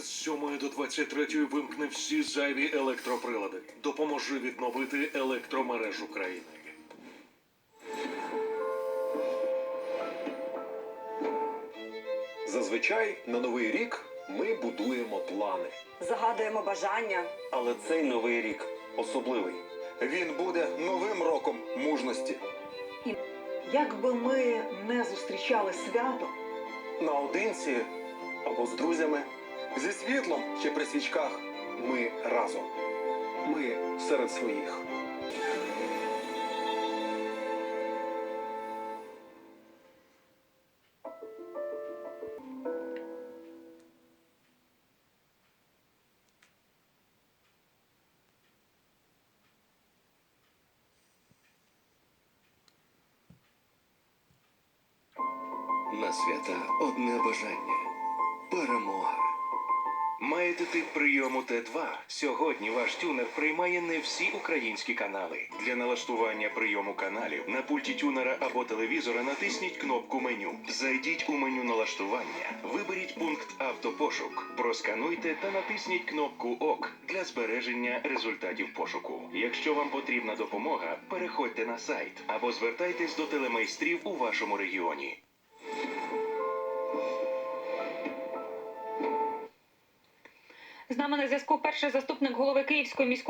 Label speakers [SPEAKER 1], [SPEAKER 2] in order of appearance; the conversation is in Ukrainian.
[SPEAKER 1] З 7 до 23 вимкни всі зайві електроприлади. Допоможи відновити електромережу країни.
[SPEAKER 2] Зазвичай на новий рік ми будуємо плани.
[SPEAKER 3] Загадуємо бажання.
[SPEAKER 4] Але цей новий рік особливий.
[SPEAKER 5] Він буде новим роком мужності.
[SPEAKER 6] Як би ми не зустрічали свято,
[SPEAKER 4] Наодинці або з друзями.
[SPEAKER 5] Зі світлом чи при свічках ми разом. Ми серед своїх.
[SPEAKER 7] На свята одне бажання перемога. Маєте тип прийому Т2? Сьогодні ваш тюнер приймає не всі українські канали. Для налаштування прийому каналів на пульті тюнера або телевізора натисніть кнопку меню. Зайдіть у меню налаштування, виберіть пункт автопошук, проскануйте та натисніть кнопку ОК для збереження результатів пошуку. Якщо вам потрібна допомога, переходьте на сайт або звертайтесь до телемайстрів у вашому регіоні.
[SPEAKER 8] З нами на зв'язку перший заступник голови Київської міської